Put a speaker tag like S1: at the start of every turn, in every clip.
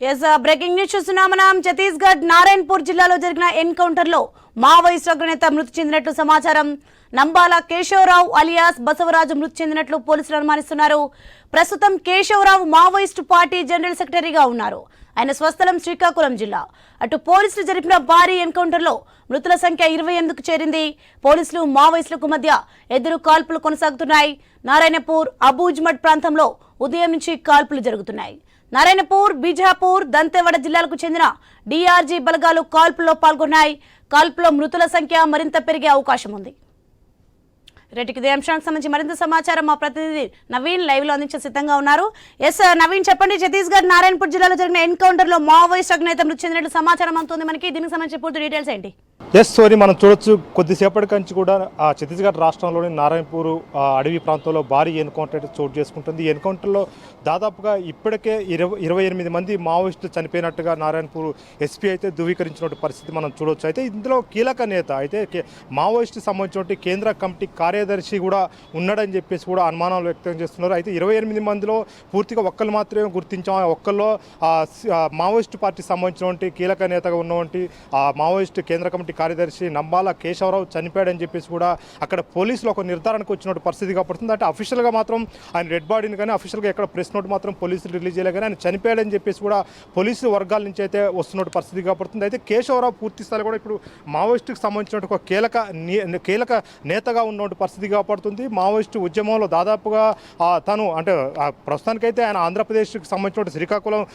S1: Yes breaking news చూస్తున్నాం మనం. ఛత్తీస్గఢ్ నారాయణపూర్ జిల్లాలో జరిగిన ఎన్కౌంటర్లో మావోయిస్టు అగ్రనేత మృతి చెందినట్లు సమాచారం. నంబాల కేశవరావు అలియాస్ బసవరాజు మృతి చెందినట్లు పోలీసులు అనుమానిస్తున్నారు. ప్రస్తుతం కేశవరావు మావోయిస్టు పార్టీ జనరల్ సెక్రటరీగా ఉన్నారు. ఆయన స్వస్థలం శ్రీకాకుళం జిల్లా. అటు పోలీసులు జరిపిన భారీ ఎన్కౌంటర్లో మృతుల సంఖ్య ఇరవై ఎందుకు చేరింది. పోలీసులు మావోయిస్టులకు మధ్య ఎదురు కాల్పులు కొనసాగుతున్నాయి. నారాయణపూర్ అబూజ్మడ్ ప్రాంతంలో ఉదయం నుంచి కాల్పులు జరుగుతున్నాయి. నారాయణపూర్ బీజాపూర్ దంతెవాడ జిల్లాలకు చెందిన డిఆర్జీ బలగాలు కాల్పుల్లో పాల్గొన్నాయి. కాల్పులో మృతుల సంఖ్య మరింత పెరిగే అవకాశం ఉంది రేటికి ఇదే అంశానికి సంబంధించి మరింత సమాచారం మా ప్రతినిధి నవీన్ లైవ్లో అందించే సిద్ధంగా ఉన్నారు. ఎస్ నవీన్ చెప్పండి. ఛత్తీస్గఢ్ నారాయణపూర్ జిల్లాలో జరిగిన ఎన్కౌంటర్లో మావోయిస్ట్ అగ్నేత మృతి చెందినట్లు సమాచారం అందుతుంది. మనకి దీనికి సంబంధించి పూర్తి డీటెయిల్స్ ఏంటి?
S2: ఎస్ సోని మనం చూడొచ్చు. కొద్దిసేపటి కంచి కూడా ఆ ఛత్తీస్గఢ్ రాష్ట్రంలోని నారాయణపూర్ అడవి ప్రాంతంలో భారీ ఎన్కౌంటర్ అయితే చోటు చేసుకుంటుంది. ఈ ఎన్కౌంటర్లో దాదాపుగా ఇప్పటికే ఇరవై ఇరవై ఎనిమిది మంది మావోయిస్టులు చనిపోయినట్టుగా నారాయణపూర్ ఎస్పీ అయితే ధృవీకరించినటువంటి పరిస్థితి మనం చూడొచ్చు. అయితే ఇందులో కీలక నేత అయితే మావోయిస్టు సంబంధించినటువంటి కేంద్ర కమిటీ కార్యదర్శి కూడా ఉన్నాడని చెప్పేసి కూడా అనుమానాలు వ్యక్తం చేస్తున్నారు. అయితే ఇరవై ఎనిమిది మందిలో పూర్తిగా ఒక్కరు మాత్రమే గుర్తించాం. ఆ ఒక్కరిలో పార్టీకి మావోయిస్టు సంబంధించినటువంటి కీలక నేతగా ఉన్నటువంటి ఆ మావోయిస్టు కేంద్ర కమిటీ కార్యదర్శి నంబాల కేశవరావు చనిపోయాడని చెప్పేసి కూడా అక్కడ పోలీసులు ఒక నిర్ధారణకు వచ్చినటువంటి పరిస్థితి కాబడుతుంది అంటే అఫీషియల్గా మాత్రం ఆయన రెడ్ బాడీని కానీ అఫీషియల్గా ఎక్కడ ప్రెస్ నోట్ మాత్రం పోలీసులు రిలీజ్ చేయలేదు. కానీ ఆయన చనిపోయాడని చెప్పేసి కూడా పోలీసు వర్గాల నుంచి అయితే వస్తున్న పరిస్థితి కాబడుతుంది అయితే కేశవరావు పూర్తి స్థాయిలో కూడా ఇప్పుడు మావోయిస్టుకు సంబంధించిన ఒక కీలక కీలక నేతగా ఉన్నటువంటి పరిస్థితి కాపాడుతుంది. మావోయిస్టు ఉద్యమంలో దాదాపుగా తను అంటే ప్రస్తుతానికైతే ఆయన ఆంధ్రప్రదేశ్కి సంబంధించిన శ్రీకాకుళం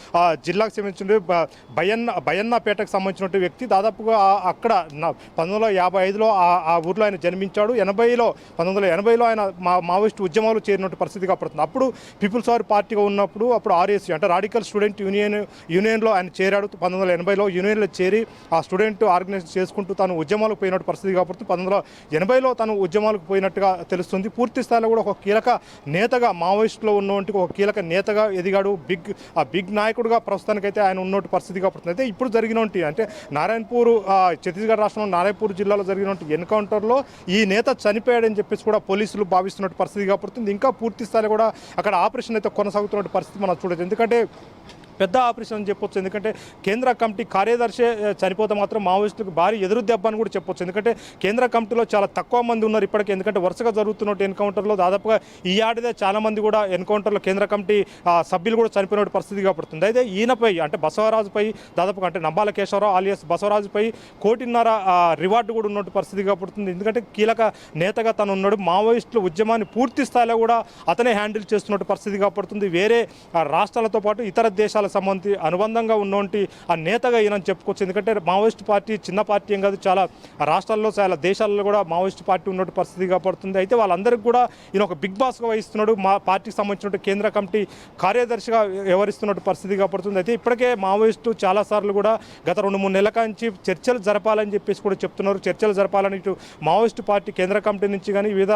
S2: జిల్లాకు సంబంధించిన భయన్న భయన్నపేటకు బయన్నపేటకు సంబంధించిన వ్యక్తి. దాదాపుగా అక్కడ పంతొమ్మిది వందల యాభై ఐదులో ఆ- ఆ ఊర్లో ఆయన జన్మించాడు. ఎనభైలో పంతొమ్మిది వందల ఎనభైలో ఆయన మా మావోయిస్టు ఉద్యమాలు చేరినట్టు పరిస్థితి కాపాడుతుంది. అప్పుడు పీపుల్స్ వార్ పార్టీగా ఉన్నప్పుడు అప్పుడు ఆర్ఎస్సీ అంటే రాడికల్ స్టూడెంట్ యూనియన్ యూనియన్లో ఆయన చేరాడు. పంతొమ్మిది వందల ఎనభైలో యూనియన్లో చేరి ఆ స్టూడెంట్ ఆర్గనైజ్ చేసుకుంటూ తను ఉద్యమాలకు పోయినట్టు పరిస్థితి కాబట్టి పంతొమ్మిది వందల ఎనభైలో తను ఉద్యమాలకు పోయినట్టుగా తెలుస్తుంది. పూర్తి స్థాయిలో కూడా ఒక కీలక నేతగా మావోయిస్టులో ఉన్నటువంటి ఒక కీలక నేతగా ఎదిగాడు. బిగ్ ఆ బిగ్ నాయకుడుగా ప్రస్తుతానికైతే ఆయన ఉన్నట్టు పరిస్థితి కాబట్టి అయితే ఇప్పుడు జరిగినటువంటి అంటే నారాయణపూర్ ఛత్తీస్గఢ్ రాష్ట్రంలో నారాయణపూర్ జిల్లాలో జరిగినటువంటి ఎన్కౌంటర్లో ఈ నేత చనిపోయాడని చెప్పేసి కూడా పోలీసులు భావిస్తున్నట్టు పరిస్థితి కాబట్టి ఇంకా పూర్తి స్థాయిలో కూడా అక్కడ ఆపరేషన్ అయితే కొనసాగుతున్న పరిస్థితి మనం చూడొచ్చు. ఎందుకంటే పెద్ద ఆపరేషన్ అని చెప్పొచ్చు. ఎందుకంటే కేంద్ర కమిటీ కార్యదర్శి చనిపోతే మాత్రం మావోయిస్టులకు భారీ ఎదురు దెబ్బ అని కూడా చెప్పొచ్చు. ఎందుకంటే కేంద్ర కమిటీలో చాలా తక్కువ మంది ఉన్నారు ఇప్పటికే. ఎందుకంటే వరుసగా జరుగుతున్న ఎన్కౌంటర్లో దాదాపుగా ఈ ఏడాదే చాలా మంది కూడా ఎన్కౌంటర్లో కేంద్ర కమిటీ సభ్యులు కూడా చనిపోయిన పరిస్థితి కాబడుతుంది అయితే ఈయనపై అంటే బసవరాజుపై దాదాపుగా అంటే నంబాల కేశవరావు ఆలియస్ బసవరాజుపై కోటిన్నర రివార్డు కూడా ఉన్నట్టు పరిస్థితి కాబడుతుంది ఎందుకంటే కీలక నేతగా తను ఉన్నాడు. మావోయిస్టుల ఉద్యమాన్ని పూర్తి స్థాయిలో కూడా అతనే హ్యాండిల్ చేస్తున్నట్టు పరిస్థితి కాబడుతుంది వేరే రాష్ట్రాలతో పాటు ఇతర దేశాల సంబంధి అనుబంధంగా ఉన్నటువంటి ఆ నేతగా ఈయనని చెప్పుకోవచ్చు. ఎందుకంటే మావోయిస్ట్ పార్టీ చిన్న పార్టీ ఏం కాదు చాలా రాష్ట్రాల్లో చాలా దేశాల్లో కూడా మావోయిస్ట్ పార్టీ ఉన్నట్టు పరిస్థితి కాబడుతుంది. అయితే వాళ్ళందరికీ కూడా ఈయన ఒక బిగ్ బాస్గా వహిస్తున్నాడు. మా పార్టీకి సంబంధించిన కేంద్ర కమిటీ కార్యదర్శిగా వ్యవహరిస్తున్నట్టు పరిస్థితి కాబడుతుంది. అయితే ఇప్పటికే మావోయిస్టు చాలాసార్లు కూడా గత రెండు మూడు నెలల నుంచి చర్చలు జరపాలని చెప్పేసి కూడా చెప్తున్నారు. చర్చలు జరపాలని ఇటు మావోయిస్టు పార్టీ కేంద్ర కమిటీ నుంచి కానీ వివిధ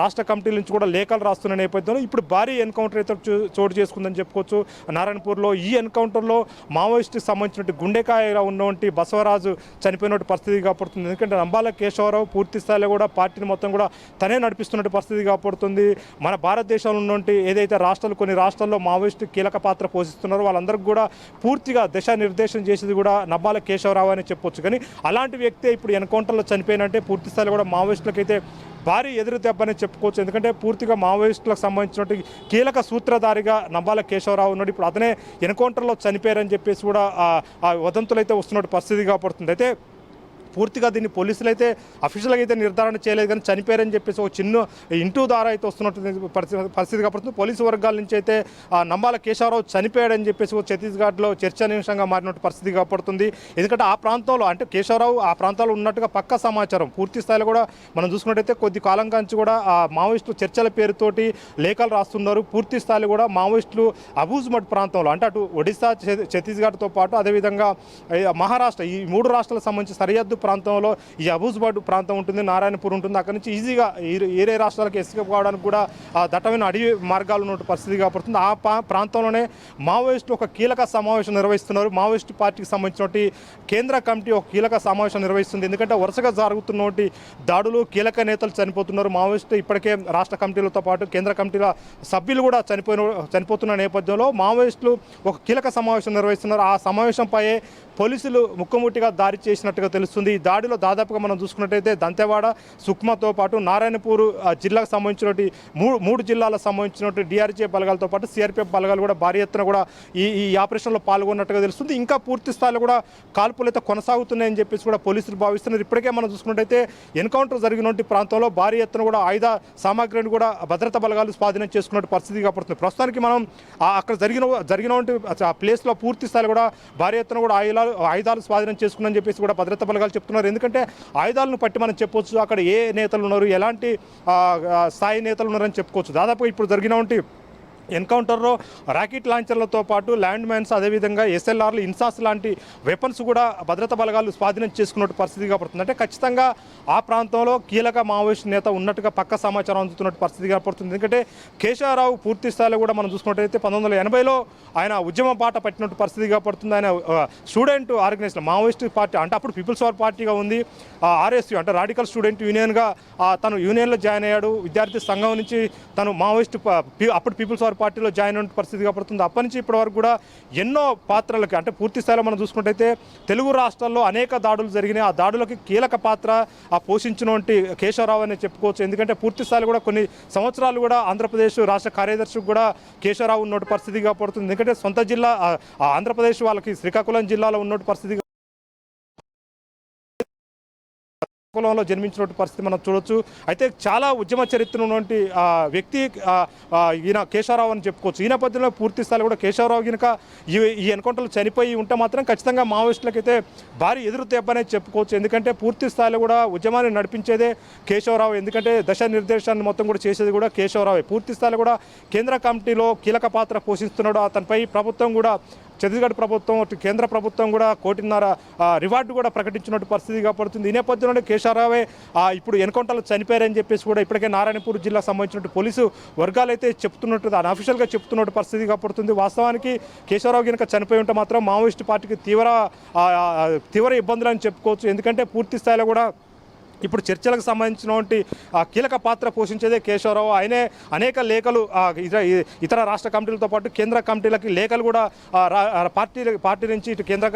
S2: రాష్ట్ర కమిటీల నుంచి కూడా లేఖలు రాస్తున్న నేపథ్యంలో ఇప్పుడు భారీ ఎన్కౌంటర్ అయితే చోటు చేసుకుందని చెప్పుకోవచ్చు. నారాయణపూర్లో ఈ ఎన్కౌంటర్లో మావోయిస్టుకి సంబంధించినటువంటి గుండెకాయగా ఉన్నటువంటి బసవరాజు చనిపోయినటువంటి పరిస్థితి కాపాడుతుంది. ఎందుకంటే రంబాల కేశవరావు పూర్తి స్థాయిలో కూడా పార్టీని మొత్తం కూడా తనే నడిపిస్తున్నటువంటి పరిస్థితి కాపాడుతుంది. మన భారతదేశంలో ఉన్నటువంటి ఏదైతే రాష్ట్రాలు కొన్ని రాష్ట్రాల్లో మావోయిస్టు కీలక పాత్ర పోషిస్తున్నారో వాళ్ళందరికీ కూడా పూర్తిగా దిశానిర్దేశం చేసేది కూడా నబ్బాల కేశవరావు అని చెప్పొచ్చు. కానీ అలాంటి వ్యక్తి ఇప్పుడు ఎన్కౌంటర్లో చనిపోయినంటే పూర్తి స్థాయిలో కూడా మావోయిస్టులకైతే భారీ ఎదురు దెబ్బని చెప్పుకోవచ్చు. ఎందుకంటే పూర్తిగా మావోయిస్టులకు సంబంధించినటువంటి కీలక సూత్రధారిగా నంబాల కేశవరావు ఉన్నాడు. ఇప్పుడు అతనే ఎన్కౌంటర్లో చనిపోయారని చెప్పేసి కూడా ఆ- వదంతులు అయితే వస్తున్నట్టు పరిస్థితి కాబడుతుంది అయితే పూర్తిగా దీన్ని పోలీసులు అయితే అఫీషియల్గా అయితే నిర్ధారణ చేయలేదు కానీ చనిపోయారని చెప్పేసి ఒక చిన్న ఇంటూ ద్వారా అయితే వస్తున్నట్టు పరిస్థితి పరిస్థితి కాబట్టి పోలీసు వర్గాల నుంచి అయితే ఆ నంబాల కేశవరావు చనిపోయాడని చెప్పేసి ఛత్తీస్గఢ్లో చర్చనీయాంశంగా మారినట్టు పరిస్థితి కాబడుతుంది. ఎందుకంటే ఆ ప్రాంతంలో అంటే కేశవరావు ఆ ప్రాంతాల్లో ఉన్నట్టుగా పక్క సమాచారం. పూర్తి స్థాయిలో కూడా మనం చూసుకున్నట్టయితే కొద్ది కాలం కాంచి కూడా ఆ మావోయిస్టులు చర్చల పేరుతోటి లేఖలు రాస్తున్నారు. పూర్తి స్థాయిలో కూడా మావోయిస్టులు అబూజ్మఠ్ ప్రాంతంలో అంటే అటు ఒడిశా ఛత్తీస్గఢ్తో పాటు అదేవిధంగా మహారాష్ట్ర ఈ మూడు రాష్ట్రాలకు సంబంధించి సరిహద్దు ప్రాంతంలో ఈ అబూజ్బాడ్ ప్రాంతం ఉంటుంది నారాయణపూర్ ఉంటుంది. అక్కడ నుంచి ఈజీగా ఏరే రాష్ట్రాలకు ఎస్కేప్ కావడానికి కూడా దట్టమైన అడవి మార్గాలు ఉన్న పరిస్థితి కాబడుతుంది ఆ పా- ప్రాంతంలోనే మావోయిస్టులు ఒక కీలక సమావేశం నిర్వహిస్తున్నారు. మావోయిస్టు పార్టీకి సంబంధించినటువంటి కేంద్ర కమిటీ ఒక కీలక సమావేశం నిర్వహిస్తుంది. ఎందుకంటే వరుసగా జరుగుతున్నటువంటి దాడులు కీలక నేతలు చనిపోతున్నారు. మావోయిస్టు ఇప్పటికే రాష్ట్ర కమిటీలతో పాటు కేంద్ర కమిటీల సభ్యులు కూడా చనిపోయిన చనిపోతున్న నేపథ్యంలో మావోయిస్టులు ఒక కీలక సమావేశం నిర్వహిస్తున్నారు. ఆ సమావేశంపై పోలీసులు ముక్కుముట్టిగా దారి చేసినట్టుగా తెలుస్తుంది. ఈ దాడిలో దాదాపుగా మనం చూసుకున్నట్టయితే దంతెవాడ సుక్మతో పాటు నారాయణపూర్ జిల్లాకు సంబంధించినటువంటి మూడు మూడు జిల్లాలకు సంబంధించినటువంటి డిఆర్జే బలగాలతో పాటు సిఆర్పిఎఫ్ బలగాలు కూడా భారీ ఎత్తున కూడా ఈ ఈ ఆపరేషన్లో పాల్గొన్నట్టుగా తెలుస్తుంది. ఇంకా పూర్తి స్థాయిలో కూడా కాల్పులు అయితే కొనసాగుతున్నాయని చెప్పేసి కూడా పోలీసులు భావిస్తున్నారు. ఇప్పటికే మనం చూసుకున్నట్టయితే ఎన్కౌంటర్ జరిగినటువంటి ప్రాంతంలో భారీ ఎత్తున కూడా ఆయుధ సామాగ్రిని కూడా భద్రతా బలగాలు స్వాధీనం చేసుకున్న పరిస్థితి కాబడుతుంది ప్రస్తుతానికి మనం అక్కడ జరిగిన జరిగినటువంటి ప్లేస్లో పూర్తి స్థాయిలో కూడా భారీ ఎత్తున కూడా ఆయుధాలు ఆయుధాలు స్వాధీనం చేసుకున్నారని చెప్పేసి కూడా భద్రతా బలగాలు చెప్తున్నారు. ఎందుకంటే ఆయుధాలను పట్టి మనం చెప్పొచ్చు అక్కడ ఏ నేతలు ఉన్నారు ఎలాంటి స్థాయి నేతలు ఉన్నారని చెప్పుకోవచ్చు. దాదాపు ఇప్పుడు జరిగినటువంటి ఎన్కౌంటర్లో రాకెట్ లాంచర్లతో పాటు ల్యాండ్ మైన్స్ అదేవిధంగా ఎస్ఎల్ఆర్లు ఇన్సాస్ లాంటి వెపన్స్ కూడా భద్రతా బలగాలు స్వాధీనం చేసుకున్నట్టు పరిస్థితి కాబడుతుంది అంటే ఖచ్చితంగా ఆ ప్రాంతంలో కీలక మావోయిస్ట్ నేత ఉన్నట్టుగా పక్క సమాచారం అందుతున్నట్టు పరిస్థితి కనపడుతుంది ఎందుకంటే కేశవరావు పూర్తి స్థాయిలో కూడా మనం చూసుకున్నట్టయితే పంతొమ్మిది వందల ఎనభైలో ఆయన ఉద్యమ పాట పట్టినట్టు పరిస్థితి కనపడుతుంది ఆయన స్టూడెంట్ ఆర్గనైజేషన్ మావోయిస్ట్ పార్టీ అంటే అప్పుడు పీపుల్స్ వార్ పార్టీగా ఉంది. ఆర్ఎస్యూ అంటే రాడికల్ స్టూడెంట్ యూనియన్గా తను యూనియన్లో జాయిన్ అయ్యాడు. విద్యార్థి సంఘం నుంచి తను మావోయిస్ట్ అప్పుడు పీపుల్స్ వార్ పార్టీలో జాయిన్ అయిన పరిస్థితి కాబడుతుంది. అప్పటి నుంచి ఇప్పటి వరకు కూడా ఎన్నో పాత్రలకి అంటే పూర్తి స్థాయిలో మనం చూసుకుంటే తెలుగు రాష్ట్రాల్లో అనేక దాడులు జరిగినాయి. ఆ దాడులకి కీలక పాత్ర ఆ పోషించినటువంటి కేశవరావు అని చెప్పుకోవచ్చు. ఎందుకంటే పూర్తి స్థాయిలో కూడా కొన్ని సంవత్సరాలు కూడా ఆంధ్రప్రదేశ్ రాష్ట్ర కార్యదర్శికి కూడా కేశవరావు ఉన్నటువంటి పరిస్థితి కాబడుతుంది. ఎందుకంటే సొంత జిల్లా ఆంధ్రప్రదేశ్ వాళ్ళకి శ్రీకాకుళం జిల్లాలో ఉన్నటువంటి పరిస్థితి కులంలో జన్మించినటువంటి పరిస్థితి మనం చూడొచ్చు. అయితే చాలా ఉద్యమ చరిత్ర ఉన్నటువంటి వ్యక్తి ఈయన కేశవరావు అని చెప్పుకోవచ్చు. ఈ నేపథ్యంలో పూర్తి స్థాయిలో కూడా కేశవరావు కనుక ఈ ఈ ఎన్కౌంటర్లు చనిపోయి ఉంటే మాత్రం ఖచ్చితంగా మావోయిస్టులకైతే భారీ ఎదురు దెబ్బనే చెప్పుకోవచ్చు. ఎందుకంటే పూర్తి స్థాయిలో కూడా ఉద్యమాన్ని నడిపించేదే కేశవరావు. ఎందుకంటే దశ నిర్దేశాన్ని మొత్తం కూడా చేసేది కూడా కేశవరావే. పూర్తి స్థాయిలో కూడా కేంద్ర కమిటీలో కీలక పాత్ర పోషిస్తున్నాడు. అతనిపై ప్రభుత్వం కూడా ఛత్తీస్గఢ్ ప్రభుత్వం కేంద్ర ప్రభుత్వం కూడా కోటిన్నర రివార్డు కూడా ప్రకటించినట్టు పరిస్థితి కాబడుతుంది. ఈ నేపథ్యంలోనే కేశారావే ఇప్పుడు ఎన్కౌంటర్లో చనిపోయారని చెప్పేసి కూడా ఇప్పటికే నారాయణపూర్ జిల్లాకు సంబంధించినట్టు పోలీసు వర్గాలు అయితే చెప్తున్నట్టు అన్అఫిషియల్గా చెప్తున్నట్టు పరిస్థితి కాబడుతుంది. వాస్తవానికి కేశవరావు కనుక చనిపోయి ఉంటే మాత్రం మావోయిస్టు పార్టీకి తీవ్ర తీవ్ర ఇబ్బందులు అని చెప్పుకోవచ్చు. ఎందుకంటే పూర్తి స్థాయిలో కూడా ఇప్పుడు చర్చలకు సంబంధించినటువంటి కీలక పాత్ర పోషించేదే కేశవరావు. ఆయనే అనేక లేఖలు ఇతర ఇతర రాష్ట్ర కమిటీలతో పాటు కేంద్ర కమిటీలకి లేఖలు కూడా రా- పార్టీ పార్టీ నుంచి ఇటు కేంద్ర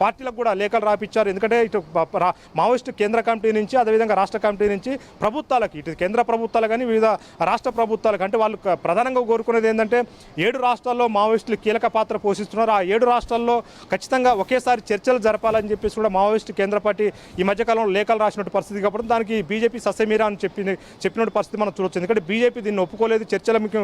S2: పార్టీలకు కూడా లేఖలు రాపిచ్చారు. ఎందుకంటే ఇటు మావోయిస్టు కేంద్ర కమిటీ నుంచి అదేవిధంగా రాష్ట్ర కమిటీ నుంచి ప్రభుత్వాలకి ఇటు కేంద్ర ప్రభుత్వాలు కానీ వివిధ రాష్ట్ర ప్రభుత్వాలకు అంటే వాళ్ళు ప్రధానంగా కోరుకునేది ఏంటంటే ఏడు రాష్ట్రాల్లో మావోయిస్టులు కీలక పాత్ర పోషిస్తున్నారు. ఆ ఏడు రాష్ట్రాల్లో ఖచ్చితంగా ఒకేసారి చర్చలు జరపాలని చెప్పేసి కూడా మావోయిస్టు కేంద్ర పార్టీ ఈ మధ్యకాలంలో లేఖలు రాసినట్టు పరిస్థితి కాబట్టి దానికి బీజేపీ సస్యమీరా అని చెప్పిన చెప్పినటువంటి పరిస్థితి మనం చూడొచ్చు. ఎందుకంటే బీజేపీ దీన్ని ఒప్పుకోలేదు చర్చల మీకు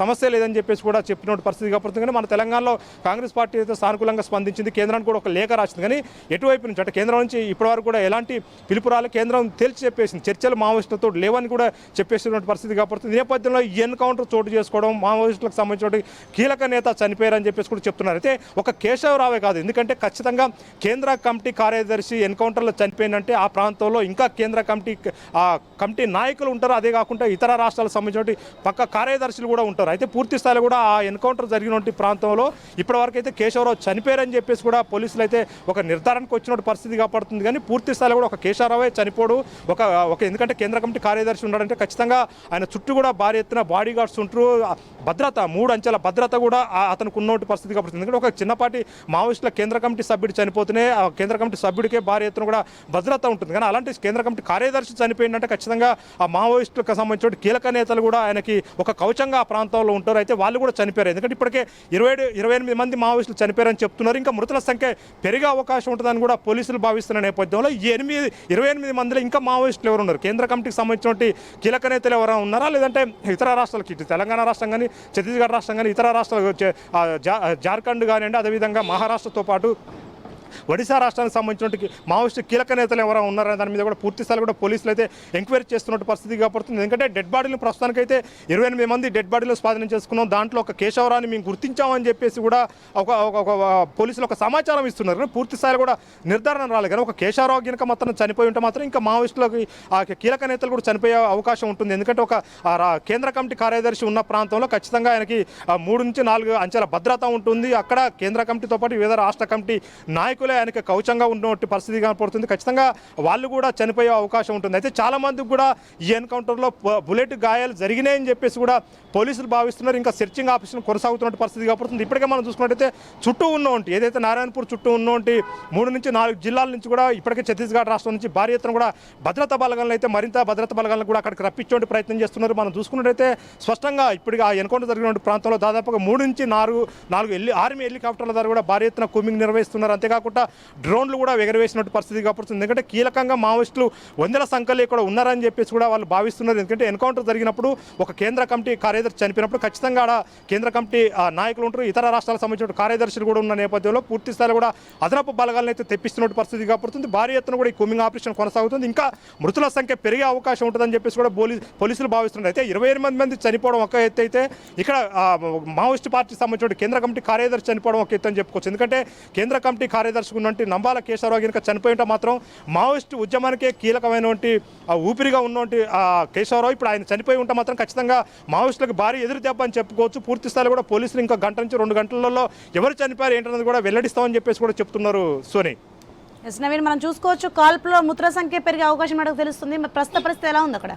S2: సమస్య లేదని చెప్పేసి కూడా చెప్పినటువంటి పరిస్థితి కాబట్టి కానీ మన తెలంగాణలో కాంగ్రెస్ పార్టీ అయితే సానుకూలంగా స్పందించింది కేంద్రానికి కూడా ఒక లేఖ రాసింది. కానీ ఎటువైపు నుంచి? అంటే కేంద్రం నుంచి ఇప్పటివరకు కూడా ఎలాంటి పిలుపు రాలే కేంద్రం తేల్చి చెప్పేసింది. చర్చలు మావోయిస్టులతో లేవని కూడా చెప్పేసినటువంటి పరిస్థితి కాబట్టి నేపథ్యంలో ఈ ఎన్కౌంటర్ చోటు చేసుకోవడం మావోయిస్టులకు సంబంధించిన కీలక నేత చనిపోయారని చెప్పేసి కూడా చెప్తున్నారు. అయితే ఒక కేశవరావే కాదు ఎందుకంటే ఖచ్చితంగా కేంద్ర కమిటీ కార్యదర్శి ఎన్కౌంటర్లో చనిపోయిందంటే ఆ ప్రాంతంలో ఇంకా కేంద్ర కమిటీ ఆ కమిటీ నాయకులు ఉంటారు. అదే కాకుండా ఇతర రాష్ట్రాలకు సంబంధించిన పక్క కార్యదర్శులు కూడా ఉంటారు. అయితే పూర్తి స్థాయిలో కూడా ఆ ఎన్కౌంటర్ జరిగినటువంటి ప్రాంతంలో ఇప్పటివరకు అయితే కేశవరావు చనిపోయారని చెప్పేసి కూడా పోలీసులు అయితే ఒక నిర్ధారణకు వచ్చినటువంటి పరిస్థితి కాపాడుతుంది కానీ పూర్తి స్థాయిలో కూడా ఒక కేశవరావే చనిపోడు. ఒక ఒక ఎందుకంటే కేంద్ర కమిటీ కార్యదర్శి ఉన్నాడంటే ఖచ్చితంగా ఆయన చుట్టూ కూడా భారీ ఎత్తున బాడీ గార్డ్స్ ఉంటారు భద్రత మూడు అంచెల భద్రత కూడా అతనికి ఉన్నటువంటి పరిస్థితి కాబట్టి ఎందుకంటే ఒక చిన్నపాటి మావోయిస్టుల కేంద్ర కమిటీ సభ్యుడు చనిపోతేనే ఆ కేంద్ర కమిటీ సభ్యుడికే భారీ ఎత్తున కూడా భద్రత ఉంటుంది. కానీ అలా అలాంటి కేంద్ర కమిటీ కార్యదర్శి చనిపోయిందంటే ఖచ్చితంగా ఆ మావోయిస్టులకు సంబంధించిన కీలక నేతలు కూడా ఆయనకి ఒక కవచంగా ఆ ప్రాంతంలో ఉంటారు. అయితే వాళ్ళు కూడా చనిపోయారు. ఎందుకంటే ఇప్పటికే ఇరవై ఏడు ఇరవై ఎనిమిది మంది మావోయిస్టులు చనిపోయారని చెప్తున్నారు. ఇంకా మృతుల సంఖ్య పెరిగే అవకాశం ఉంటుందని కూడా పోలీసులు భావిస్తున్న నేపథ్యంలో ఈ ఎనిమిది ఇరవై ఎనిమిది మందిలో ఇంకా మావోయిస్టులు ఎవరు ఉన్నారు? కేంద్ర కమిటీకి సంబంధించినటువంటి కీలక నేతలు ఎవరైనా ఉన్నారా? లేదంటే ఇతర రాష్ట్రాలకి ఇటు తెలంగాణ రాష్ట్రం కానీ ఛత్తీస్గఢ్ రాష్ట్రం కానీ ఇతర రాష్ట్రాలు జా- జా- జార్ఖండ్ కానివ్వండి అదేవిధంగా మహారాష్ట్రతో పాటు ఒడిశా రాష్ట్రానికి సంబంధించినటువంటి మావోయిస్టు కీలక నేతలు ఎవరైనా ఉన్నారనే దాని మీద కూడా పూర్తి స్థాయిలో కూడా పోలీసులు అయితే ఎంక్వైరీ చేస్తున్నట్టు పరిస్థితి కాబడుతుంది ఎందుకంటే డెడ్ బాడీలు ప్రస్తుతానికైతే ఇరవై ఎనిమిది మంది డెడ్ బాడీలు స్వాధీనం చేసుకున్నాం. దాంట్లో ఒక కేశవరాన్ని మేము గుర్తించామని చెప్పేసి కూడా ఒక ఒక- పోలీసులు ఒక సమాచారం ఇస్తున్నారు. కానీ పూర్తి స్థాయిలో కూడా నిర్ధారణ రాలేదు. కానీ ఒక కేశవరావు కనుక మాత్రం చనిపోయి ఉంటే మాత్రం ఇంకా మావోయిస్టులకి ఆ కీలక నేతలు కూడా చనిపోయే అవకాశం ఉంటుంది. ఎందుకంటే ఒక రా- కేంద్ర కమిటీ కార్యదర్శి ఉన్న ప్రాంతంలో ఖచ్చితంగా ఆయనకి మూడు నుంచి నాలుగు అంచెల భద్రత ఉంటుంది. అక్కడ కేంద్ర కమిటీతో పాటు వివిధ రాష్ట్ర కమిటీ నాయకులు ఆయనకి కవచంగా ఉన్నటువంటి పరిస్థితి కనపడుతుంది. ఖచ్చితంగా వాళ్ళు కూడా చనిపోయే అవకాశం ఉంటుంది. అయితే చాలా మందికి కూడా ఈ ఎన్కౌంటర్లో బుల్లెట్ గాయాలు జరిగినాయని చెప్పేసి కూడా పోలీసులు భావిస్తున్నారు. ఇంకా సెర్చింగ్ ఆపరేషన్ కొనసాగుతున్న పరిస్థితి కనపడుతుంది. ఇప్పటికే మనం చూసుకున్నట్టయితే చుట్టూ ఉన్నవంటి ఏదైతే నారాయణపూర్ చుట్టూ ఉన్నవంటి మూడు నుంచి నాలుగు జిల్లాల నుంచి కూడా ఇప్పటికే ఛత్తీస్గఢ్ రాష్ట్రం నుంచి భారీ ఎత్తున కూడా భద్రతా బలగాలను అయితే మరింత భద్రతా బలగాలను కూడా అక్కడికి రప్పించే ప్రయత్నం చేస్తున్నారు. మనం చూసుకున్నట్టయితే స్పష్టంగా ఇప్పటికి ఆ ఎన్కౌంటర్ జరిగిన ప్రాంతంలో దాదాపుగా మూడు నుంచి నాలుగు నాలుగు ఎల్లి ఆర్మీ హెలికాప్టర్ల ద్వారా కూడా భారీ ఎత్తున కూమింగ్ నిర్వహిస్తున్నారు. అంతేకాకుండా డ్రోన్లు కూడా ఎగరవేసినట్టు పరిస్థితి కాబడుతుంది ఎందుకంటే కీలకంగా మావోయిస్టులు వందల సంఖ్యలో ఇక్కడ ఉన్నారని చెప్పేసి కూడా వాళ్ళు భావిస్తున్నారు. ఎందుకంటే ఎన్కౌంటర్ జరిగినప్పుడు ఒక కేంద్ర కమిటీ కార్యదర్శి చనిపోయినప్పుడు ఖచ్చితంగా ఆడ కేంద్ర కమిటీ ఆ, నాయకులు ఉంటారు. ఇతర రాష్ట్రాలకు సంబంధించిన కార్యదర్శులు కూడా ఉన్న నేపథ్యంలో పూర్తి స్థాయిలో కూడా అదనపు బలగాలను అయితే తెప్పిస్తున్నట్టు పరిస్థితి కాబడుతుంది భారీ ఎత్తున కూడా ఈ కూమింగ్ ఆపరేషన్ కొనసాగుతుంది. ఇంకా మృతుల సంఖ్య పెరిగే అవకాశం ఉంటుందని చెప్పేసి కూడా పోలీసులు భావిస్తున్నారు. అయితే ఇరవై ఎనిమిది మంది చనిపోవడం ఒక ఎత్తు అయితే ఇక్కడ ఆ, మావోయిస్ట్ పార్టీకి సంబంధించిన కేంద్ర కమిటీ కార్యదర్శి చనిపోవడం ఒక ఎత్తు అని చెప్పుకోవచ్చు. ఎందుకంటే కేంద్ర కమిటీ కార్యదర్శి కార్యదర్శి నంబాల కేశవరావు కనుక చనిపోయి ఉంటే మాత్రం మావోయిస్ట్ ఉద్యమానికే కీలకమైనటువంటి ఆ ఊపిరిగా ఉన్నటువంటి ఆ కేశవరావు ఇప్పుడు ఆయన చనిపోయి ఉంటే మాత్రం ఖచ్చితంగా మావోయిస్టులకు భారీ ఎదురు దెబ్బ అని చెప్పుకోవచ్చు. పూర్తి స్థాయిలో కూడా పోలీసులు ఇంకా గంట నుంచి రెండు గంటలలో ఎవరు చనిపోయారు ఏంటన్నది కూడా వెల్లడిస్తామని చెప్పేసి కూడా చెప్తున్నారు సోని.
S1: ఎస్ నవీన్ మనం చూసుకోవచ్చు కాల్పులో ముద్ర సంఖ్య పెరిగే అవకాశం మనకు తెలుస్తుంది. ప్రస్తుత పరిస్థితి ఎలా ఉంది అక్కడ?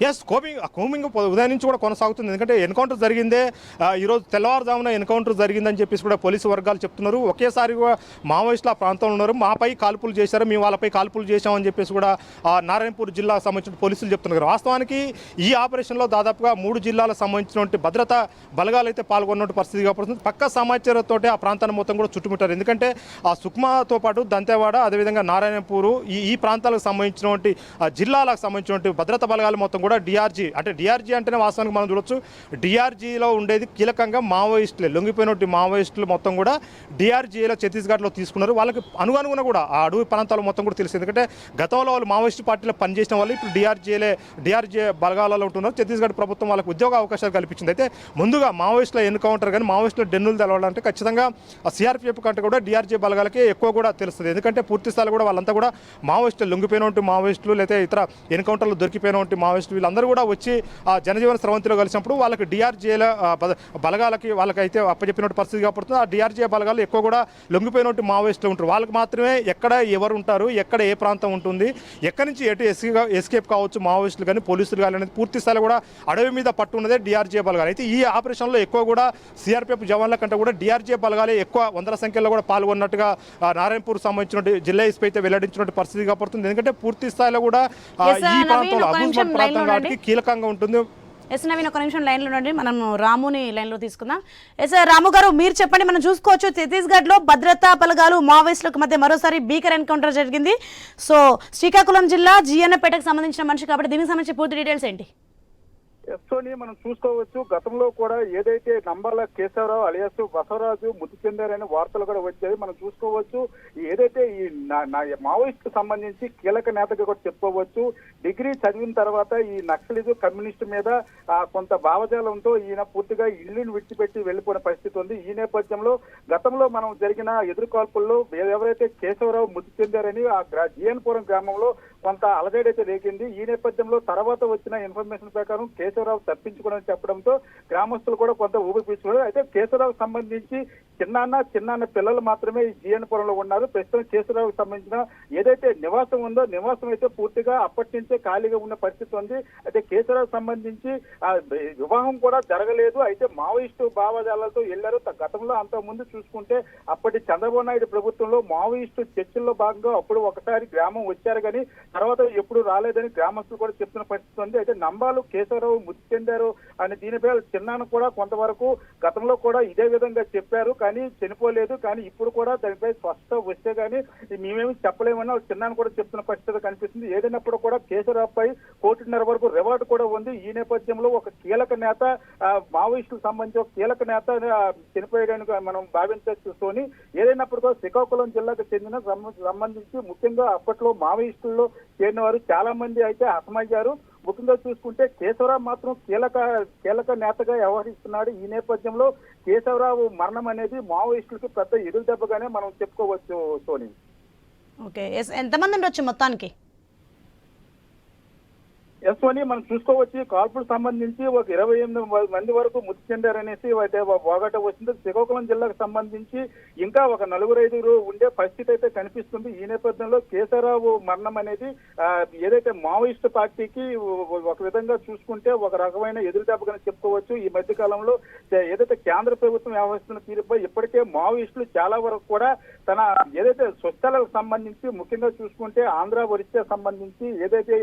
S2: ఎస్ కోమింగ్ కోమింగ్ ఉదయం నుంచి కూడా కొనసాగుతుంది. ఎందుకంటే ఎన్కౌంటర్ జరిగిందే ఆ, ఈరోజు తెల్లవారుజామున ఎన్కౌంటర్ జరిగిందని చెప్పేసి కూడా పోలీసు వర్గాలు చెప్తున్నారు. ఒకేసారి కూడా మావోయిస్టులు ఆ ప్రాంతంలో ఉన్నారు. మాపై కాల్పులు చేశారు మేము వాళ్ళపై కాల్పులు చేశామని చెప్పేసి కూడా ఆ, నారాయణపూర్ జిల్లాకు సంబంధించిన పోలీసులు చెప్తున్నారు. వాస్తవానికి ఈ ఆపరేషన్లో దాదాపుగా మూడు జిల్లాలకు సంబంధించినటువంటి భద్రతా బలగాలు అయితే పాల్గొన్నట్టు పరిస్థితి కాబట్టి పక్క సమాచారంతో ఆ ప్రాంతాన్ని మొత్తం కూడా చుట్టుముట్టారు. ఎందుకంటే ఆ సుక్మాతో పాటు దంతేవాడ అదేవిధంగా నారాయణపూరు ఈ ఈ ప్రాంతాలకు సంబంధించినటువంటి జిల్లాలకు సంబంధించినటువంటి భద్రతా బలగాలు మొత్తం కూడా డిఆర్జీ అంటే డిఆర్జీ అంటేనే వాస్తవానికి మనం చూడొచ్చు. డిఆర్జీలో ఉండేది కీలకంగా మావోయిస్టులే లొంగిపోయినటువంటి మావోయిస్టులు మొత్తం కూడా డిఆర్జీలో ఛత్తీస్గఢ్లో తీసుకున్నారు. వాళ్ళకి అనుగుణంగా కూడా ఆ అడవి ప్రాంతాలు మొత్తం కూడా తెలుసు. ఎందుకంటే గతంలో వాళ్ళు మావోయిస్ట్ పార్టీలో పనిచేసిన వాళ్ళు ఇప్పుడు డిఆర్జీలే డిఆర్జీ బలగాలలో ఉంటున్నారు. ఛత్తీస్గఢ్ ప్రభుత్వం వాళ్ళకి ఉద్యోగ అవకాశాలు కల్పించింది. అయితే ముందుగా మావోయిస్టుల ఎన్కౌంటర్ కానీ మావోయిస్టుల డెన్నులు తెలవాలంటే ఖచ్చితంగా సిఆర్పీఎఫ్ సిఆర్పిఎఫ్ కంటే కూడా డిఆర్జీ బలగాలకే ఎక్కువ కూడా తెలుస్తుంది. ఎందుకంటే పూర్తి స్థాయిలో కూడా వాళ్ళంతా కూడా మావోయిస్టులు లొంగిపోయినటువంటి మావోయిస్టులు లేదా ఇతర ఎన్కౌంటర్లు దొరికిపోయినటువంటి మావోయిస్టులు వీళ్ళందరూ కూడా వచ్చి ఆ జనజీవన స్రవంతిలో కలిసినప్పుడు వాళ్ళకి డిఆర్జీల బలగాలకి వాళ్ళకైతే అప్పచెప్పినట్టు పరిస్థితి కాబడుతుంది. ఆ డిఆర్జీ బలగాలు ఎక్కువ కూడా లొంగిపోయినట్టు మావోయిస్టులు ఉంటారు. వాళ్ళకి మాత్రమే ఎక్కడ ఎవరు ఉంటారు ఎక్కడ ఏ ప్రాంతం ఉంటుంది ఎక్కడి నుంచి ఎటు ఎస్కేగా ఎస్కేప్ కావచ్చు మావోయిస్టులు కానీ పోలీసులు కానీ అనేది పూర్తి స్థాయిలో కూడా అడవి మీద పట్టు ఉన్నదే డిఆర్జీ బలగాలు. అయితే ఈ ఆపరేషన్లో ఎక్కువ కూడా సిఆర్పిఎఫ్ జవాన్ల కంటే కూడా డిఆర్జీ బలగాలే ఎక్కువ వందల సంఖ్యలో కూడా పాల్గొన్నట్టుగా నారాయణపూర్ సంబంధించిన జిల్లా ఎస్పీ అయితే వెల్లడించినట్టు పరిస్థితి కాబడుతుంది. ఎందుకంటే పూర్తి స్థాయిలో కూడా. ఈ ప్రాంతంలో అబూజ్మన్ ప్రాంతం కాబట్టి కీలకంగా ఉంటుంది.
S1: ఎస్ నవీన్ ఒక నిమిషం లైన్లో ఉండండి. మనం రాముని లైన్లో తీసుకుందాం. ఎస్ రాము గారు మీరు చెప్పండి మనం చూసుకోవచ్చు. ఛత్తీస్గఢ్లో భద్రతా బలగాలు మావోయిస్టులకు మధ్య మరోసారి భీకర ఎన్కౌంటర్ జరిగింది. సో శ్రీకాకుళం జిల్లా జిఎన్పేటకు సంబంధించిన మనిషి కాబట్టి దీనికి సంబంధించి పూర్తి డీటెయిల్స్ ఏంటి?
S3: ఎస్టోని మనం చూసుకోవచ్చు. గతంలో కూడా ఏదైతే నంబాల కేశవరావు అలియాస్ బసవరాజు మృతి చెందారని వార్తలు కూడా వచ్చాయి. మనం చూసుకోవచ్చు. ఏదైతే ఈ నా- మావోయిస్ట్ సంబంధించి కీలక నేతగా కూడా చెప్పుకోవచ్చు. డిగ్రీ చదివిన తర్వాత ఈ నక్సలిజం కమ్యూనిస్ట్ మీద ఆ, కొంత భావజాలంతో ఈయన పూర్తిగా ఇల్లుని విడిచిపెట్టి వెళ్ళిపోయిన పరిస్థితి ఉంది. ఈ నేపథ్యంలో గతంలో మనం జరిగిన ఎదురుకాల్పుల్లో ఎవరైతే కేశవరావు మృతి చెందారని ఆ గ్రా- జిఎన్పురం గ్రామంలో కొంత అలజడైతే రేగింది. ఈ నేపథ్యంలో తర్వాత వచ్చిన ఇన్ఫర్మేషన్ ప్రకారం కేశవరావు తప్పించుకోవడం చెప్పడంతో గ్రామస్తులు కూడా కొంత ఊపిరి పీల్చుకున్నారు. అయితే కేశవరావు సంబంధించి చిన్నాన్న చిన్నాన్న పిల్లలు మాత్రమే ఈ జిఎన్పురంలో ఉన్నారు. ప్రస్తుతం కేశవరావుకు సంబంధించిన ఏదైతే నివాసం ఉందో నివాసం అయితే పూర్తిగా అప్పటి నుంచే ఖాళీగా ఉన్న పరిస్థితి ఉంది. అయితే కేశవరావు సంబంధించి వివాహం కూడా జరగలేదు. అయితే మావోయిస్టు భావజాలతో వెళ్ళారు. గతంలో అంత ముందు చూసుకుంటే అప్పటి చంద్రబాబు నాయుడు ప్రభుత్వంలో మావోయిస్టు చర్చల్లో భాగంగా అప్పుడు ఒకసారి గ్రామం వచ్చారు. కానీ తర్వాత ఎప్పుడు రాలేదని గ్రామస్తులు కూడా చెప్తున్న పరిస్థితి ఉంది. అయితే నంబాలు కేశవరావు మృతి చెందారు అని దీనిపై చిన్నాను కూడా కొంతవరకు గతంలో కూడా ఇదే విధంగా చెప్పారు. కానీ చనిపోలేదు. కానీ ఇప్పుడు కూడా దానిపై స్పష్టత వస్తే కానీ మేమేమి చెప్పలేమని చిన్నాను కూడా చెప్తున్న పరిస్థితి కనిపిస్తుంది. ఏదైనప్పుడు కూడా కేసీఆర్పై కోటిన్నర వరకు రివార్డు కూడా ఉంది. ఈ నేపథ్యంలో ఒక కీలక నేత మావోయిస్టులకు సంబంధించి ఒక కీలక నేత చనిపోయడానికి మనం భావించవచ్చు ఏదైనప్పుడు కూడా శ్రీకాకుళం జిల్లాకు చెందిన సంబంధించి ముఖ్యంగా అప్పట్లో మావోయిస్టుల్లో చేరిన వారు చాలా మంది అయితే హతమయ్యారు ముఖ్యంగా చూసుకుంటే కేశవరావు మాత్రం కీలక కీలక నేతగా వ్యవహరిస్తున్నాడు ఈ నేపథ్యంలో. కేశవరావు మరణం అనేది మావోయిస్టులకి పెద్ద ఎదురు దెబ్బగానే మనం చెప్పుకోవచ్చు సోని.
S1: ఓకే. ఎంతమంది ఉండొచ్చు మొత్తానికి?
S3: ఎస్ఓని మనం చూసుకోవచ్చు కాల్పులు సంబంధించి ఒక ఇరవై ఎనిమిది మంది వరకు మృతి చెందారనేసి అయితే పోగొట్ట వచ్చింది. శ్రీకాకుళం జిల్లాకు సంబంధించి ఇంకా ఒక నలుగురు ఐదుగురు ఉండే పరిస్థితి అయితే కనిపిస్తుంది. ఈ నేపథ్యంలో కేశవరావు మరణం అనేది ఏదైతే మావోయిస్ట్ పార్టీకి ఒక విధంగా చూసుకుంటే ఒక రకమైన ఎదురు దెబ్బగానే చెప్పుకోవచ్చు. ఈ మధ్య కాలంలో ఏదైతే కేంద్ర ప్రభుత్వం వ్యవహరిస్తున్న తీరుపై ఇప్పటికే మావోయిస్టులు చాలా వరకు కూడా తన ఏదైతే స్వచ్ఛాలకు సంబంధించి ముఖ్యంగా చూసుకుంటే ఆంధ్ర ఒరిస్సా సంబంధించి ఏదైతే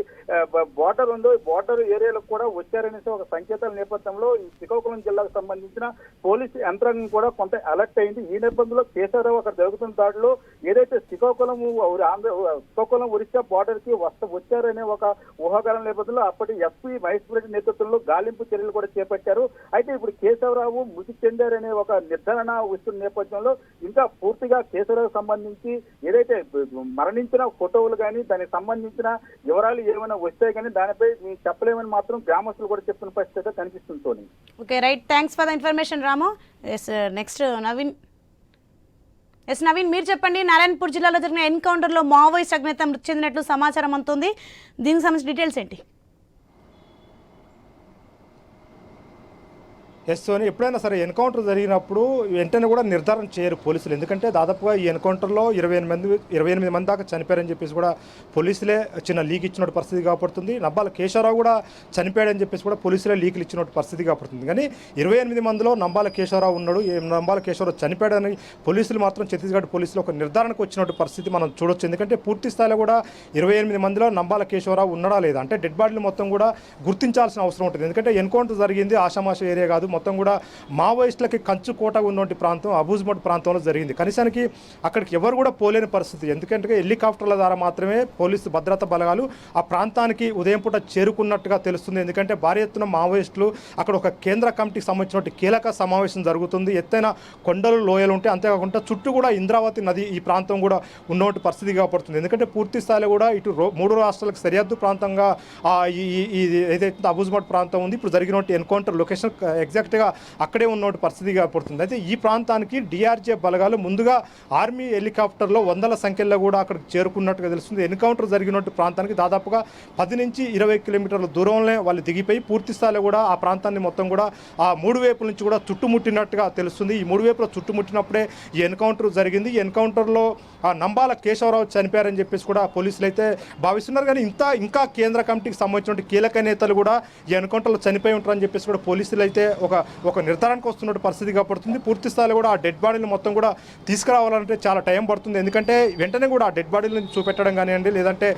S3: బోర్డర్ ఉందో బోర్డర్ ఏరియాలకు కూడా వచ్చారనేసి ఒక సంకేతాల నేపథ్యంలో ఈ శ్రీకాకుళం జిల్లాకు సంబంధించిన పోలీసు యంత్రాంగం కూడా కొంత అలర్ట్ అయింది. ఈ నేపథ్యంలో కేశవరావు అక్కడ జరుగుతున్న దాడిలో ఏదైతే శ్రీకాకుళం ఆంధ్ర శ్రీకాకుళం ఒరిస్సా బోర్డర్కి వస్త వచ్చారనే ఒక ఊహాగానం నేపథ్యంలో అప్పటి ఎస్పీ మహేష్ రెడ్డి నేతృత్వంలో గాలింపు చర్యలు కూడా చేపట్టారు. అయితే ఇప్పుడు కేశవరావు మృతి చెందారనే ఒక నిర్ధారణ వస్తున్న నేపథ్యంలో ఇంకా పూర్తిగా కేశవరావు సంబంధించి ఏదైతే మరణించిన ఫోటోలు కానీ దానికి సంబంధించిన వివరాలు ఏమైనా వస్తాయి కానీ దానిపై మేము చెప్పలేమని మాత్రం గ్రామస్తులు కూడా చెప్తున్న పరిస్థితి అయితే కనిపిస్తుంది Soni
S1: okay right. Thanks for the information Ramu. Yes next uh, uh, Naveen. Yes Naveen మీరు చెప్పండి. నారాయణపూర్ జిల్లాలో జరిగిన ఎన్కౌంటర్లో మావోయిస్ట్ అగ్నేత మృతి చెందినట్లు సమాచారం అందుతుంది. దీనికి సంబంధించిన డీటెయిల్స్ ఏంటి?
S2: ఎస్ అని ఎప్పుడైనా సరే ఎన్కౌంటర్ జరిగినప్పుడు వెంటనే కూడా నిర్ధారణ చేయరు పోలీసులు. ఎందుకంటే దాదాపుగా ఈ ఎన్కౌంటర్లో ఇరవై ఎనిమిది మంది ఇరవై ఎనిమిది మంది దాకా చనిపోయారని చెప్పేసి కూడా పోలీసులే చిన్న లీక్ ఇచ్చిన పరిస్థితి కాబడుతుంది. నబ్బాల కేశవరావు కూడా చనిపోయాడని చెప్పేసి కూడా పోలీసులే లీకులు ఇచ్చిన పరిస్థితి కాబడుతుంది. కానీ ఇరవై ఎనిమిది మందిలో నంబాల కేశవరావు ఉన్నాడు. నంబాల కేశవరావు చనిపోయాడని పోలీసులు మాత్రం ఛత్తీస్గఢ్ పోలీసులు ఒక నిర్ధారణకు వచ్చినట్టు పరిస్థితి మనం చూడొచ్చు. ఎందుకంటే పూర్తి స్థాయిలో కూడా ఇరవై ఎనిమిది మందిలో నంబాల కేశవరావు ఉన్నాడా లేదా అంటే డెడ్ బాడీలు మొత్తం కూడా గుర్తించాల్సిన అవసరం ఉంటుంది. ఎందుకంటే ఎన్కౌంటర్ జరిగింది ఆషామాష ఏరియా కాదు మొత్తం కూడా మావోయిస్టులకి కంచుకోట ఉన్నటువంటి ప్రాంతం అబూజ్మట్ ప్రాంతంలో జరిగింది. కనీసానికి అక్కడికి ఎవరు కూడా పోలేని పరిస్థితి. ఎందుకంటే హెలికాప్టర్ల ద్వారా మాత్రమే పోలీసు భద్రతా బలగాలు ఆ ప్రాంతానికి ఉదయం పూట చేరుకున్నట్టుగా తెలుస్తుంది. ఎందుకంటే భారీ ఎత్తున మావోయిస్టులు అక్కడ ఒక కేంద్ర కమిటీకి సంబంధించినటువంటి కీలక సమావేశం జరుగుతుంది. ఎత్తైన కొండలు లోయలు ఉంటాయి అంతేకాకుండా చుట్టూ కూడా ఇంద్రావతి నది ఈ ప్రాంతం కూడా ఉన్నటువంటి పరిస్థితి కాబడుతుంది. ఎందుకంటే పూర్తి స్థాయిలో కూడా ఇటు మూడు రాష్ట్రాలకు సరిహద్దు ప్రాంతంగా ఈ ఏదైతే అబూజ్మట్ ప్రాంతం ఉంది ఇప్పుడు జరిగినటువంటి ఎన్కౌంటర్ లొకేషన్ ఎగ్జాక్ట్ డైరెక్ట్గా అక్కడే ఉన్నటువంటి పరిస్థితి కాబడుతుంది అయితే ఈ ప్రాంతానికి డిఆర్జే బలగాలు ముందుగా ఆర్మీ హెలికాప్టర్లో వందల సంఖ్యలో కూడా అక్కడికి చేరుకున్నట్టుగా తెలుస్తుంది. ఎన్కౌంటర్ జరిగినట్టు ప్రాంతానికి దాదాపుగా పది నుంచి ఇరవై కిలోమీటర్ల దూరంలో వాళ్ళు దిగిపోయి పూర్తి స్థాయిలో కూడా ఆ ప్రాంతాన్ని మొత్తం కూడా ఆ మూడు వైపుల నుంచి కూడా చుట్టుముట్టినట్టుగా తెలుస్తుంది. ఈ మూడు వైపుల చుట్టుముట్టినప్పుడే ఈ ఎన్కౌంటర్ జరిగింది. ఈ ఎన్కౌంటర్లో ఆ నంబాల కేశవరావు చనిపోయారని చెప్పేసి కూడా పోలీసులు అయితే భావిస్తున్నారు. కానీ ఇంత ఇంకా కేంద్ర కమిటీకి సంబంధించిన కీలక నేతలు కూడా ఈ ఎన్కౌంటర్లో చనిపోయి ఉంటారని చెప్పేసి కూడా పోలీసులు అయితే ఒక ఒక నిర్ధారణకు వస్తున్న పరిస్థితి కాబడుతుంది పూర్తి స్థాయిలో కూడా ఆ డెడ్ బాడీని మొత్తం కూడా తీసుకురావాలంటే చాలా టైం పడుతుంది. ఎందుకంటే వెంటనే కూడా ఆ డెడ్ బాడీలను చూపెట్టడం కానివ్వండి లేదంటే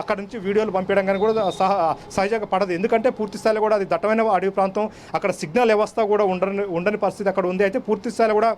S2: అక్కడ నుంచి వీడియోలు పంపించడం కానీ కూడా సహ సహజంగా పడదు. ఎందుకంటే పూర్తి స్థాయిలో కూడా అది దట్టమైన అడవి ప్రాంతం అక్కడ సిగ్నల్ వ్యవస్థ కూడా ఉండని ఉండని పరిస్థితి అక్కడ ఉంది. అయితే పూర్తి స్థాయిలో కూడా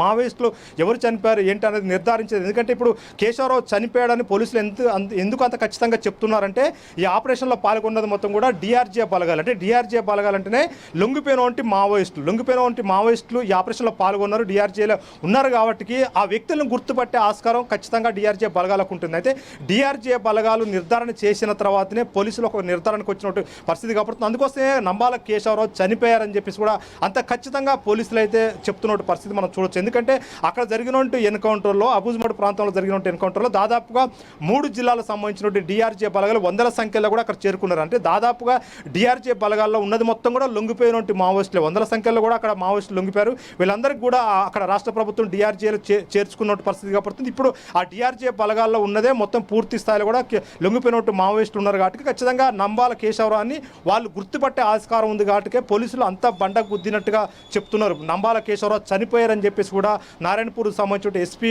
S2: మావోయిస్టులు ఎవరు చనిపోయారు ఏంటి అనేది నిర్ధారించేది. ఎందుకంటే ఇప్పుడు కేశవరావు చనిపోయాడని పోలీసులు ఎంత ఎందుకు అంత ఖచ్చితంగా చెప్తున్నారంటే ఈ ఆపరేషన్లో పాల్గొన్నది మొత్తం కూడా డిఆర్జే బలగాలు. అంటే డిఆర్జే బలగాలంటేనే లొంగిపోయిన వంటి మావోయిస్టులు. లొంగిపోయిన వంటి మావోయిస్టులు ఈ ఆపరేషన్లో పాల్గొన్నారు డిఆర్జేలో ఉన్నారు కాబట్టి ఆ వ్యక్తులను గుర్తుపట్టే ఆస్కారం ఖచ్చితంగా డిఆర్జే బలగాలకు ఉంటుంది. అయితే డిఆర్జే బలగాలు నిర్ధారణ చేసిన తర్వాతనే పోలీసులు ఒక నిర్ధారణకు వచ్చినట్టు పరిస్థితి కాబట్టి అందుకోసమే నంబాల కేశవరావు చనిపోయారని చెప్పేసి కూడా అంత ఖచ్చితంగా పోలీసులు అయితే చెప్తున్న పరిస్థితి మనం చూడొచ్చు. ఎందుకంటే అక్కడ జరిగినటువంటి ఎన్కౌంటర్లో అబూజ్మడ్ ప్రాంతంలో జరిగినటువంటి ఎన్కౌంటర్లో దాదాపుగా మూడు జిల్లాలకు సంబంధించినటువంటి డిఆర్జే బలగాలు వందల సంఖ్యలో కూడా అక్కడ చేరుకున్నారు. అంటే దాదాపుగా డిఆర్జే బలగాల్లో ఉన్నది మొత్తం కూడా లొంగిపోయినటువంటి మావోయిస్టులు. వందల సంఖ్యలో కూడా అక్కడ మావోయిస్టులు లొంగిపోయారు. వీళ్ళందరికీ కూడా అక్కడ రాష్ట్ర ప్రభుత్వం డిఆర్జేలు చేర్చుకున్న పరిస్థితి కాబట్టి ఇప్పుడు ఆ డిఆర్జే బలగాల్లో ఉన్నదే మొత్తం పూర్తి స్థాయిలో కూడా లొంగిపోయినట్టు మావోయిస్టులు ఉన్నారు కాబట్టి ఖచ్చితంగా నంబాల కేశవరాన్ని వాళ్ళు గుర్తుపట్టే ఆస్కారం ఉంది కాబట్టి పోలీసులు అంతా బండ గుద్దినట్టుగా చెప్తున్నారు. నంబాల కేశవరావు చనిపోయారని చెప్పేసి చెప్పేసి కూడా నారాయణపూర్ సంబంధించిన ఎస్పీ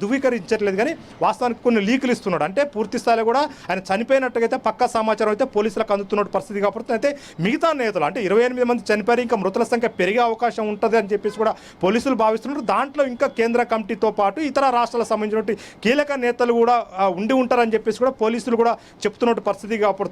S2: ధృవీకరించట్లేదు కానీ వాస్తవానికి కొన్ని లీకులు ఇస్తున్నాడు. అంటే పూర్తి స్థాయిలో కూడా ఆయన చనిపోయినట్టుగా అయితే పక్కా సమాచారం అయితే పోలీసులకు అందుతున్న పరిస్థితి కాబట్టి అయితే మిగతా నేతలు అంటే ఇరవై ఎనిమిది మంది చనిపోయారు ఇంకా మృతుల సంఖ్య పెరిగే అవకాశం ఉంటుంది అని చెప్పేసి కూడా పోలీసులు భావిస్తున్నారు. దాంట్లో ఇంకా కేంద్ర కమిటీతో పాటు ఇతర రాష్ట్రాలకు సంబంధించినటువంటి కీలక నేతలు కూడా ఉండి ఉంటారని చెప్పేసి కూడా పోలీసులు కూడా చెప్తున్నట్టు పరిస్థితి కాబట్టి